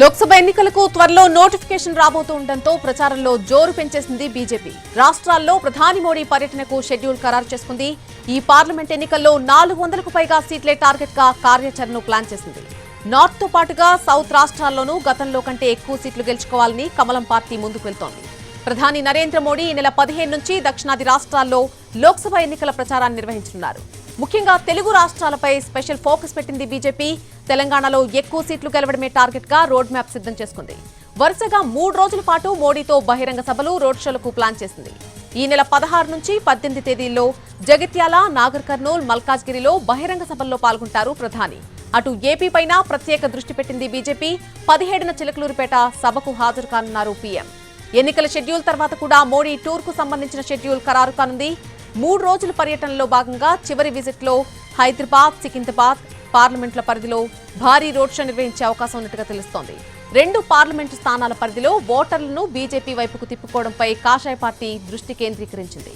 లోక్సభ ఎన్నికలకు త్వరలో నోటిఫికేషన్ రాబోతుండటంతో ప్రచారంలో జోరు పెంచేసింది బీజేపీ. రాష్ట్రాల్లో ప్రధాని మోడీ పర్యటనకు షెడ్యూల్ ఖరారు చేసుకుంది. ఈ పార్లమెంట్ ఎన్నికల్లో నాలుగు వందలకు పైగా సీట్లే టార్గెట్గా కార్యాచరణను ప్లాన్ చేసింది. నార్త్తో పాటుగా సౌత్ రాష్ట్రాల్లోనూ గతంలో కంటే ఎక్కువ సీట్లు గెలుచుకోవాలని కమలం పార్టీ ముందుకు వెళ్తోంది. ప్రధాని నరేంద్ర మోడీ ఈ నెల పదిహేను నుంచి దక్షిణాది రాష్ట్రాల్లో లోక్సభ ఎన్నికల ప్రచారాన్ని నిర్వహించనున్నారు. ముఖ్యంగా తెలుగు రాష్ట్రాలపై స్పెషల్ ఫోకస్ పెట్టింది బీజేపీ. తెలంగాణలో ఎక్కువ సీట్లు గెలవడమే టార్గెట్గా రోడ్ మ్యాప్ సిద్ధం చేసుకుంది. వరుసగా మూడు రోజుల పాటు మోడీతో బహిరంగ సభలు రోడ్ షోలకు ప్లాన్ చేసింది. ఈ నెల పదహారు నుంచి పద్దెనిమిది తేదీల్లో జగిత్యాల నాగర్ కర్నూల్ మల్కాజ్గిరిలో బహిరంగ సభల్లో పాల్గొంటారు ప్రధాని. అటు ఏపీ పైన ప్రత్యేక దృష్టి పెట్టింది బీజేపీ. పదిహేడున చిలకలూరుపేట సభకు హాజరు కానున్నారు పీఎం. ఎన్నికల షెడ్యూల్ తర్వాత కూడా మోడీ టూర్కు సంబంధించిన షెడ్యూల్ ఖరారు కానుంది. మూడు రోజుల పర్యటనలో భాగంగా చివరి విజిట్లో హైదరాబాద్ సికింద్రాబాద్ పార్లమెంట్ల పరిధిలో భారీ రోడ్ షో నిర్వహించే అవకాశం ఉన్నట్టుగా తెలుస్తోంది. రెండు పార్లమెంటు స్థానాల పరిధిలో ఓటర్లను బీజేపీ వైపుకు తిప్పుకోవడంపై కాషాయ పార్టీ దృష్టి కేంద్రీకరించింది.